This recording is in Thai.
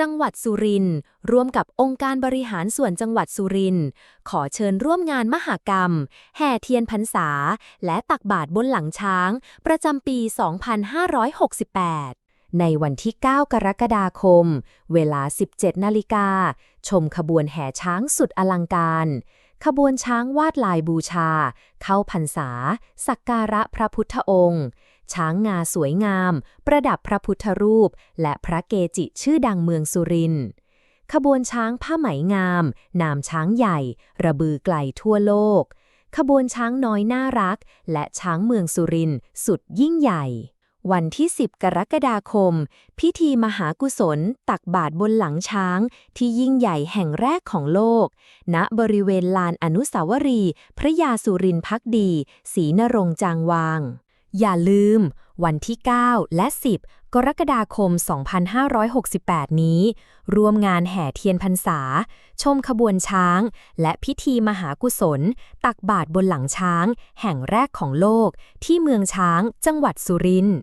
จังหวัดสุรินทร์ร่วมกับองค์การบริหารส่วนจังหวัดสุรินทร์ขอเชิญร่วมงานมหากรรม แห่เทียนพรรษา และตักบาตรบนหลังช้าง ประจำปี 2568ในวันที่ 9 กรกฎาคม เวลา 17 นาฬิกา ชมขบวนแห่ช้างสุดอลังการ ขบวนช้างวาดลายบูชา เข้าพรรษา สักการะพระพุทธองค์ ช้างงาสวยงาม ประดับพระพุทธรูป และพระเกจิชื่อดังเมืองสุรินทร์ขบวนช้างผ้าไหมงาม นามช้างใหญ่ ระบือไกลทั่วโลก ขบวนช้างน้อยน่ารัก และช้างเมืองสุรินทร์สุดยิ่งใหญ่ วันที่ 10 กรกฎาคม พิธีมหากุศล ตักบาตรบนหลังช้าง ที่ยิ่งใหญ่แห่งแรกของโลก ณบริเวณลานอนุสาวรีย์พระยาสุรินทร์พักดีศรีนรงจางวาง อย่าลืม วันที่ 9 และ 10 กรกฎาคม 2568 นี้ ร่วมงานแห่เทียนพรรษา ชมขบวนช้าง และพิธีมหากุศล ตักบาตรบนหลังช้าง แห่งแรกของโลก ที่เมืองช้างจังหวัดสุรินทร์